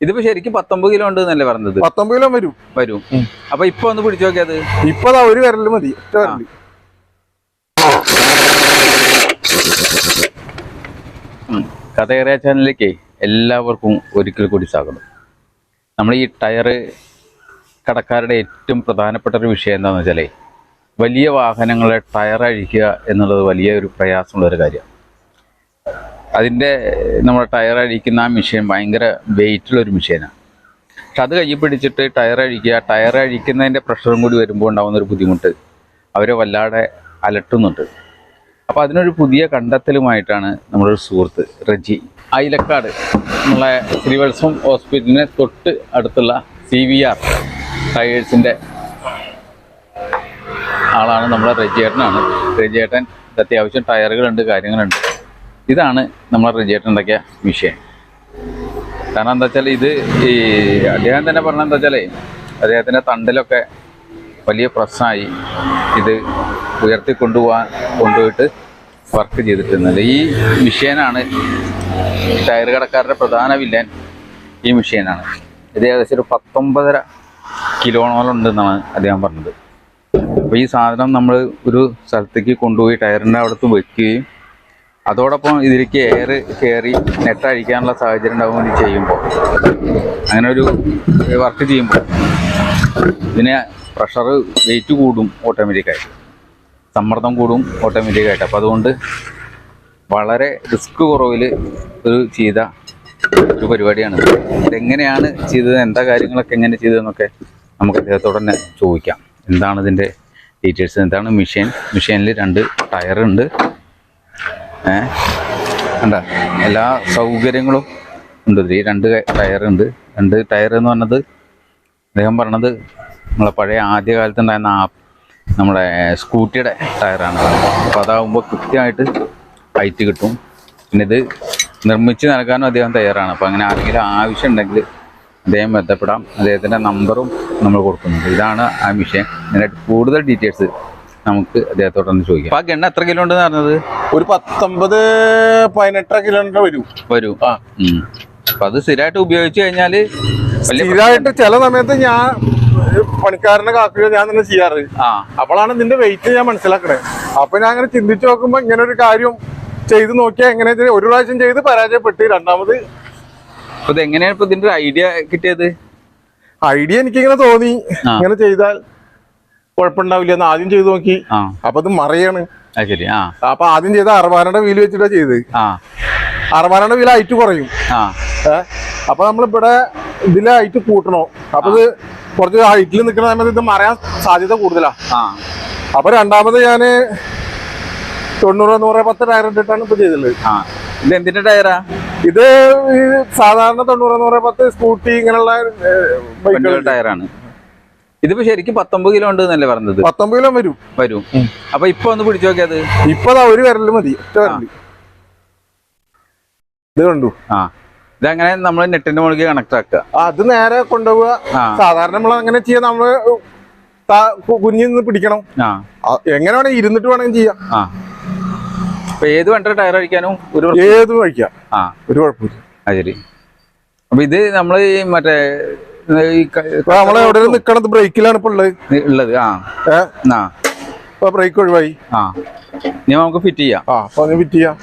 ഇതിപ്പോ ശരിക്കും പത്തൊമ്പത് കിലോ ഉണ്ട് എന്നല്ലേ പറഞ്ഞത്? പത്തൊമ്പത് കിലോ വരും. വരും. അപ്പൊ ഇപ്പൊ ഒന്ന് പിടിച്ചു നോക്കിയത് ഇപ്പൊ ഒരു വിരൽ മതി കഥയേറിയ ചാനലിലേക്ക് എല്ലാവർക്കും ഒരിക്കൽ കൂടി സ്വാഗതം. നമ്മൾ ഈ ടയർ കടക്കാരുടെ ഏറ്റവും പ്രധാനപ്പെട്ട ഒരു വിഷയം എന്താണെന്ന് വെച്ചാലേ വലിയ വാഹനങ്ങളെ ടയർ അഴിക്കുക എന്നുള്ളത് വലിയ ഒരു പ്രയാസമുള്ള ഒരു കാര്യമാണ്. അതിന്റെ നമ്മുടെ ടയർ അഴിക്കുന്ന ആ മെഷീൻ ഭയങ്കര വെയിറ്റുള്ളൊരു മെഷീനാണ് പക്ഷെ അത് കൈ പിടിച്ചിട്ട് ടയർ അഴിക്കുക ടയർ അഴിക്കുന്നതിന്റെ പ്രഷറും കൂടി വരുമ്പോൾ ഉണ്ടാകുന്ന ഒരു ബുദ്ധിമുട്ട് അവരെ വല്ലാതെ അലട്ടുന്നുണ്ട്. അപ്പോൾ അതിനൊരു പുതിയ കണ്ടെത്തലുമായിട്ടാണ് നമ്മുടെ സുഹൃത്ത് റജി അയിലക്കാട് നമ്മളെ ശ്രീവത്സം ഹോസ്പിറ്റലിന് തൊട്ട് അടുത്തുള്ള സി വി ആർ ടയേഴ്സിന്റെ ആളാണ് നമ്മളെ റജിയേട്ടനാണ്. റജിയേട്ടൻ അത്യാവശ്യം ടയറുകളുണ്ട് കാര്യങ്ങളുണ്ട്. ഇതാണ് നമ്മളെ റജിയേട്ടൻ വിഷയം. കാരണം എന്താ വെച്ചാൽ ഇത് ഈ അദ്ദേഹം തന്നെ പറഞ്ഞ എന്താ വെച്ചാലേ അദ്ദേഹത്തിന്റെ തണ്ടിലൊക്കെ വലിയ പ്രശ്നമായി ഇത് ഉയർത്തി കൊണ്ടുപോകാൻ കൊണ്ടുപോയിട്ട് വർക്ക് ചെയ്തിട്ടുന്നത് ഈ മിഷീനാണ് ടയർ കടക്കാരുടെ പ്രധാന വില്ലൻ ഈ മിഷീനാണ് ഇത് ഏകദേശം ഒരു പത്തൊമ്പതര കിലോണോളം ഉണ്ടെന്നാണ് അദ്ദേഹം പറഞ്ഞത്. അപ്പോൾ ഈ സാധനം നമ്മൾ ഒരു സ്ഥലത്തേക്ക് കൊണ്ടുപോയി ടയറിന്റെ അവിടുത്തെ വെക്കുകയും അതോടൊപ്പം ഇതിലേക്ക് എയർ കയറി നെറ്റ് അഴിക്കാനുള്ള സാഹചര്യം ഉണ്ടാകും ഇനി ചെയ്യുമ്പോൾ. അങ്ങനെ ഒരു വർക്ക് ചെയ്യുമ്പോൾ. ഇതിന് പ്രഷർ വെയിറ്റ് കൂടും ഓട്ടോമാറ്റിക്കായിട്ട് സമ്മർദ്ദം കൂടും ഓട്ടോമാറ്റിക്കായിട്ട് അപ്പോൾ അതുകൊണ്ട് വളരെ റിസ്ക് കുറവിൽ ഒരു ചെയ്ത ഒരു പരിപാടിയാണ്. ഇതെങ്ങനെയാണ് ചെയ്തത്? എന്താ കാര്യങ്ങളൊക്കെ എങ്ങനെ ചെയ്തതെന്നൊക്കെ നമുക്ക് അദ്ദേഹത്തോട് തന്നെ ചോദിക്കാം. എന്താണ് ഇതിന്റെ ഡീറ്റെയിൽസ് എന്താണ് മെഷീൻ മെഷീനിൽ രണ്ട് ടയറുണ്ട് ഏ? കണ്ട? എല്ലാ സൗകര്യങ്ങളും ഉണ്ട്. ഇതിൽ രണ്ട് ടയറുണ്ട് രണ്ട് ടയർ എന്ന് പറഞ്ഞത് അദ്ദേഹം പറഞ്ഞത് നമ്മളെ പഴയ ആദ്യ കാലത്ത് ഉണ്ടായിരുന്ന ആ നമ്മുടെ സ്കൂട്ടിയുടെ ടയറാണ്. അപ്പോൾ അതാകുമ്പോൾ കൃത്യമായിട്ട് ഹൈറ്റ് കിട്ടും. പിന്നെ ഇത് നിർമ്മിച്ച് നൽകാനും അദ്ദേഹം തയ്യാറാണ്. അപ്പോൾ അങ്ങനെ ആരെങ്കിലും ആവശ്യം ഉണ്ടെങ്കിൽ അദ്ദേഹം ബന്ധപ്പെടാം. അദ്ദേഹത്തിന്റെ നമ്പറും നമ്മൾ കൊടുക്കുന്നുണ്ട്. ഇതാണ് ആ വിഷയം ഇതിനായിട്ട് കൂടുതൽ ഡീറ്റെയിൽസ് നമുക്ക് അദ്ദേഹത്തോടൊന്ന് ചോദിക്കാം. അപ്പൊ ആ ഗണ്ണ എത്ര കിലോ ഉണ്ടെന്ന് പറഞ്ഞത് ഒരു പത്തൊമ്പത് പതിനെട്ടര കിലോമീറ്റർ വരും. വരും. ആ. ഉം. അപ്പൊ അത് സ്ഥിരമായിട്ട് ഉപയോഗിച്ചു കഴിഞ്ഞാൽ വലിയ സ്ഥിരമായിട്ട് ചില സമയത്ത് ഞാൻ പണിക്കാരനെ കാക്കുകയോ ഞാൻ തന്നെ ചെയ്യാറ്. ആ. അപ്പോഴാണ് ഇതിന്റെ വെയിറ്റ് ഞാൻ മനസ്സിലാക്കണേ. അപ്പൊ ഞാൻ അങ്ങനെ ചിന്തിച്ചു നോക്കുമ്പോ ഇങ്ങനെ ഒരു കാര്യം ചെയ്ത് നോക്കിയാൽ എങ്ങനെ ഒരു പ്രാവശ്യം ചെയ്ത് പരാജയപ്പെട്ട് രണ്ടാമത്. അപ്പൊ ഇത് എങ്ങനെയാണ് ഇപ്പൊ ഇതിന്റെ ഐഡിയ കിട്ടിയത്? ഐഡിയ എനിക്കിങ്ങനെ തോന്നി. ഇങ്ങനെ ചെയ്താൽ കുഴപ്പമുണ്ടാവില്ല എന്ന് ആദ്യം ചെയ്തു നോക്കി. അപ്പൊ അത് മറിയാണ്. അത് ശരി ആ. അപ്പൊ ആദ്യം ചെയ്ത അറുപാനയുടെ വീൽ വെച്ചിട്ടാ ചെയ്ത് ആ. വീല ഹൈറ്റ് കുറയും? അപ്പൊ നമ്മളിവിടെ ഇതിലെ ഐറ്റ് കൂട്ടണോ? അപ്പൊ ഇത് കുറച്ച് ഹൈറ്റിൽ നിൽക്കുന്ന സമയത്ത് ഇത് മറയാൻ സാധ്യത കൂടുതലാ. അപ്പൊ രണ്ടാമത് ഞാൻ തൊണ്ണൂറ് നൂറ് പത്ത് ടയർ ഇട്ടിട്ടാണ് ഇപ്പൊ ചെയ്തിട്ടുള്ളത് ഇത് എന്തിന്റെ ടയറാ? ഇത് സാധാരണ തൊണ്ണൂറ് നൂറ് പത്ത് സ്കൂട്ടി ഇങ്ങനെയുള്ള ബൈക്കുകൾ ടയറാണ്. ഇതിപ്പോ ശരിക്കും പത്തൊമ്പത് കിലോ ഉണ്ട് എന്നല്ലേ പറഞ്ഞത്? പത്തൊമ്പത് കിലോ വരും. വരും. അപ്പൊ ഇപ്പൊ ഒന്ന് പിടിച്ചു നോക്കിയത് ഇപ്പൊ ഒരു വിരൽ മതി ഇത് കണ്ടു. ആ. ഇതങ്ങനെ നമ്മൾ നെറ്റിന്റെ മുകളിൽ കണക്ട് ആക്കുക. അത് നേരെ കൊണ്ടുപോവുക. സാധാരണ നമ്മൾ അങ്ങനെ ചെയ്യാൻ നമ്മൾ കുഞ്ഞിൽ നിന്ന് പിടിക്കണം. എങ്ങനെ വേണമെങ്കിൽ ഇരുന്നിട്ട് വേണമെങ്കിൽ ചെയ്യാം. ഏത് വണ്ടി ടയർ അടിക്കാനും ഒരു ഏത് കഴിക്കാം ആ. ഒരു കുഴപ്പമില്ല. അത് ശരി. അപ്പൊ ഇത് നമ്മൾ മറ്റേ നമ്മളെ എവിടെ നിക്കണത്? ബ്രേക്കിലാണ് ഇപ്പൊ ഉള്ളത്. ഉള്ളത് ആ. ആ ഇപ്പൊ ബ്രേക്ക് ഒഴിവായി. ആ. ഇനി നമുക്ക് ഫിറ്റ് ചെയ്യാം. ആ അപ്പൊ ഫിറ്റ് ചെയ്യാം.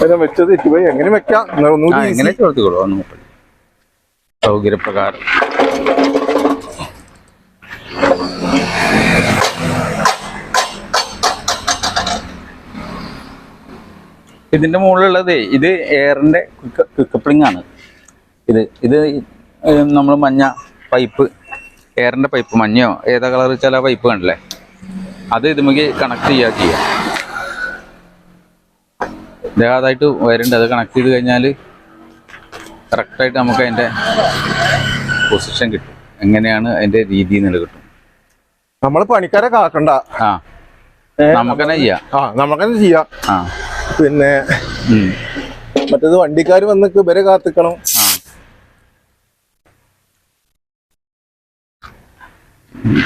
അതിനെ വെച്ചത് തെറ്റുപോയി എങ്ങനെ വെക്കാം? എങ്ങനെ ഒന്ന് മുപ്പത് സൗകര്യപ്രകാരം. ഇതിന്റെ മുകളിലുള്ളത് ഇത് എയറിന്റെ ക്വിക്കപ്ലിംഗ് ആണ്. ഇത് ഇത് നമ്മൾ മഞ്ഞ പൈപ്പ് എയറിന്റെ പൈപ്പ് മഞ്ഞയോ ഏതാ കളർ ആ പൈപ്പ് കണ്ടില്ലേ? അത് ഇതുമെങ്കിൽ കണക്ട് ചെയ്യുക ചെയ്യാം. ഇതാതായിട്ട് വരുന്നുണ്ട്. അത് കണക്ട് ചെയ്ത് കഴിഞ്ഞാൽ കറക്റ്റായിട്ട് നമുക്ക് അതിന്റെ പൊസിഷൻ കിട്ടും. എങ്ങനെയാണ് അതിന്റെ രീതി എന്നുള്ളത് കിട്ടും. നമ്മൾ പണിക്കാരെ കാക്കണ്ട. ആ. നമുക്ക് തന്നെ ചെയ്യാം. ആ നമുക്കെന്നെ ചെയ്യാം. ആ. പിന്നെ ഉം. മറ്റേത് വണ്ടിക്കാർ വന്ന് ഇവരെ കാത്തിക്കണം. ആ.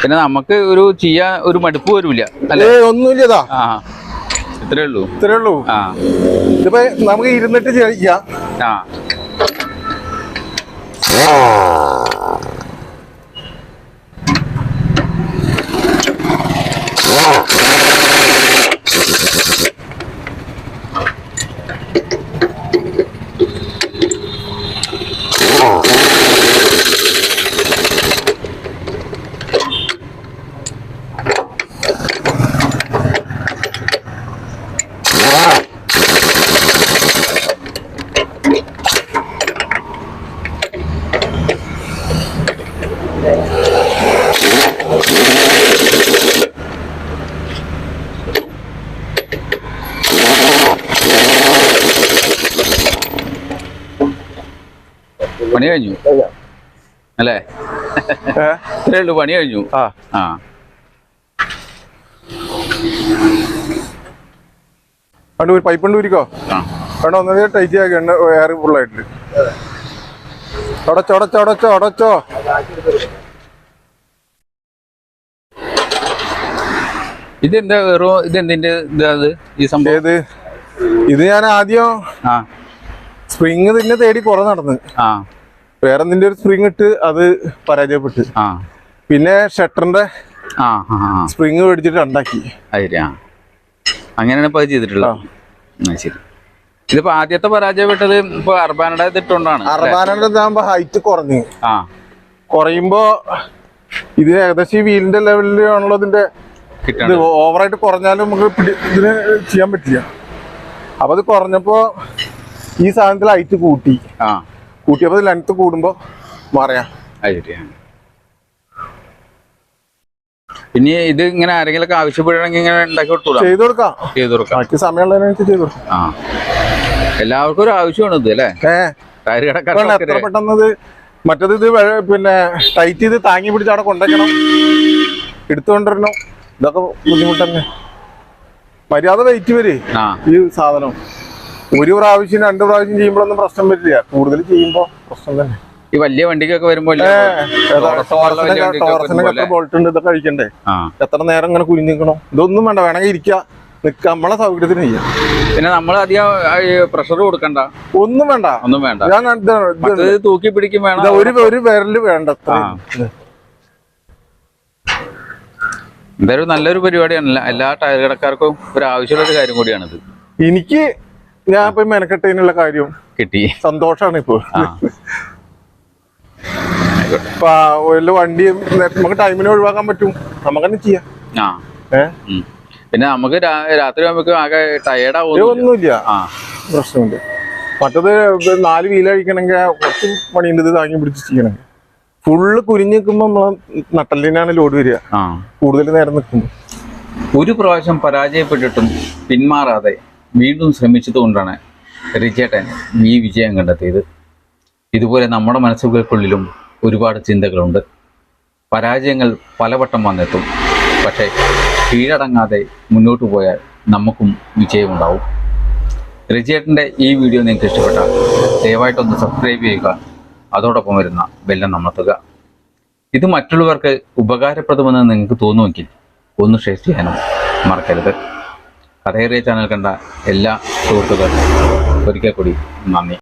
പിന്നെ നമുക്ക് ഒരു ചെയ്യാൻ ഒരു മടുപ്പ് വരൂല അല്ലേ? ഏ ഒന്നുമില്ലതാ ആ. ഇത്രേ ഉള്ളൂ. ഇത്രേ ഉള്ളൂ. ആ. ഇതിപ്പോ നമുക്ക് ഇരുന്നിട്ട് ചെയ്യാം. ആ. പണി കഴിഞ്ഞു? അല്ലേ? ഇത്രേ ഉള്ളൂ പണി കഴിഞ്ഞു? ആ. ആ. ഒരു പൈപ്പ് കൊണ്ട് ഊരിക്കോ? ആ. അവിടെ ഒന്നേ ടൈറ്റ് ആക്കി എണ്ണ എയർ ഫുള്ളായിട്ട് അടച്ചോ അടച്ചോ അടച്ചോ അടച്ചോ ഇതെന്താ വെറും ഇതെന്തിന്റെ ഇതാ ഇത് ഈ സംഭവം? ഏത്? ഇത് ഞാൻ ആദ്യം ആ. സ്പ്രിങ് തന്നെ തേടി കുറെ നടന്ന്. ആ. വേറെ എന്തിന്റെ ഒരു സ്പ്രിങ് ഇട്ട് അത് പരാജയപ്പെട്ട്. ആ. പിന്നെ ഷട്ടറിന്റെ ആ സ്പ്രിങ് മേടിച്ചിട്ട് ഉണ്ടാക്കി. അത് ശരി ആ അങ്ങനെയാണ് ഇപ്പൊ ചെയ്തിട്ടുള്ളത്. ശരി. ഇതിപ്പോ ആദ്യത്തെ പരാജയപ്പെട്ടത് ഇപ്പൊ അർബാനയുടെ ഇതിട്ടുകൊണ്ടാണ് അർബാനയുടെ ഇതാകുമ്പോ ഹൈറ്റ് കുറഞ്ഞു. ആ. കുറയുമ്പോ ഇത് ഏകദേശം ഈ വീലിന്റെ ലെവലിലാണല്ലോ ഇതിന്റെ ഇത് ഓവറായിട്ട് കുറഞ്ഞാലും നമുക്ക് ഇതിന് ചെയ്യാൻ പറ്റില്ല. അപ്പൊ അത് കുറഞ്ഞപ്പോ ഈ സാധനത്തിൽ ഹൈറ്റ് കൂട്ടി. ആ. കൂട്ടിയപ്പോ ലെങ്ത് കൂടുമ്പോ മാറിയാ. പിന്നെ ഇനി ഇത് ഇങ്ങനെ ആരെങ്കിലും ഒക്കെ ആവശ്യപ്പെടുകയാണെങ്കിൽ ഇങ്ങനെ ഉണ്ടാക്കി കൊടുത്തു ചെയ്തു കൊടുക്കാം. ചെയ്ത് കൊടുക്കാം. സമയമുള്ളതിനനുസരിച്ച് ചെയ്തു കൊടുക്കാം. ആ. എല്ലാവർക്കും ഒരു ആവശ്യമാണ് ഇത് അല്ലേ? എത്ര കടക്കാർക്ക് പെട്ടെന്ന് ഇത് മറ്റേത് ഇത് പിന്നെ ടൈറ്റ് ചെയ്ത് താങ്ങി പിടിച്ച് അവിടെ കൊണ്ടുവയ്ക്കണം എടുത്തു കൊണ്ടുവരണം ഇതൊക്കെ ബുദ്ധിമുട്ടന്നെ. മര്യാദ വെയിറ്റ് വരെ ഈ സാധനം. ഒരു പ്രാവശ്യം രണ്ട് പ്രാവശ്യം ചെയ്യുമ്പോഴൊന്നും പ്രശ്നം വരില്ല. കൂടുതൽ ചെയ്യുമ്പോ പ്രശ്നം തന്നെ. ഈ വലിയ വണ്ടിക്കൊക്കെ വരുമ്പോ ടോറസിനൊക്കെ എത്ര ബോൾട്ട് ഉണ്ട് ഇതൊക്കെ കഴിക്കണ്ടേ എത്ര നേരം ഇങ്ങനെ കുഞ്ഞു നിൽക്കണോ ഇതൊന്നും വേണ്ട വേണമെങ്കിൽ ഇരിക്കുക നിൽക്കുക നമ്മളെ സൗകര്യത്തിന് ചെയ്യാം പിന്നെ നമ്മൾ അധികം പ്രഷർ കൊടുക്കണ്ട. ഒന്നും വേണ്ട. ഒന്നും വേണ്ട. ഞാൻ തൂക്കി പിടിക്കും വേണം. ഒരു ഒരു വിരൽ വേണ്ട. എന്തായാലും നല്ലൊരു പരിപാടിയാണ്. എല്ലാ ടയർ കടക്കാർക്കും ഒരു ആവശ്യമുള്ള ഒരു കാര്യം കൂടിയാണിത്. എനിക്ക് ഞാൻ ഇപ്പൊ മെനക്കെട്ടതിനുള്ള കാര്യം കിട്ടി. സന്തോഷാണ് ഇപ്പൊ. ഇപ്പൊ വല്ല വണ്ടി നമുക്ക് ടൈമിനെ ഒഴിവാക്കാൻ പറ്റും. നമുക്ക് തന്നെ ചെയ്യാം പിന്നെ നമുക്ക് രാത്രി നമുക്ക് ആകെ ടയേർഡ് ആവും ഒന്നുമില്ല. മറ്റത് നാല് വീലഴിക്കണമെങ്കിൽ കുറച്ച് പണിയുണ്ട് താങ്ങി പിടിച്ച് ചെയ്യണമെങ്കിൽ. ഫുള്ള് കുരിഞ്ഞ് നിൽക്കുമ്പോൾ നമ്മളെ നട്ടലിനാണ് ലോഡ് വരിക. കൂടുതൽ നേരം നിൽക്കുമ്പോൾ ഒരു പ്രാവശ്യം പരാജയപ്പെട്ടിട്ടും പിന്മാറാതെ വീണ്ടും ശ്രമിച്ചതുകൊണ്ടാണ് റിച്ചേട്ടൻ ഈ വിജയം കണ്ടെത്തിയത്. ഇതുപോലെ നമ്മുടെ മനസ്സുകൾക്കുള്ളിലും ഒരുപാട് ചിന്തകളുണ്ട്. പരാജയങ്ങൾ പലവട്ടം വന്നെത്തും. പക്ഷേ കീഴടങ്ങാതെ മുന്നോട്ട് പോയാൽ നമുക്കും വിജയമുണ്ടാവും. റിജേട്ടന്റെ ഈ വീഡിയോ നിങ്ങൾക്ക് ഇഷ്ടപ്പെട്ടാൽ ദയവായിട്ടൊന്ന് സബ്സ്ക്രൈബ് ചെയ്യുക. അതോടൊപ്പം വരുന്ന ബെല്ലം അമർത്തുക ഇത് മറ്റുള്ളവർക്ക് ഉപകാരപ്രദമെന്ന് നിങ്ങൾക്ക് തോന്നുമെങ്കിൽ ഒന്ന് ഷെയർ ചെയ്യാനും മറക്കരുത്. കഥയേറിയ ചാനൽ കണ്ട എല്ലാ സുഹൃത്തുക്കൾക്കും ഒരിക്കൽ കൂടി നന്ദി.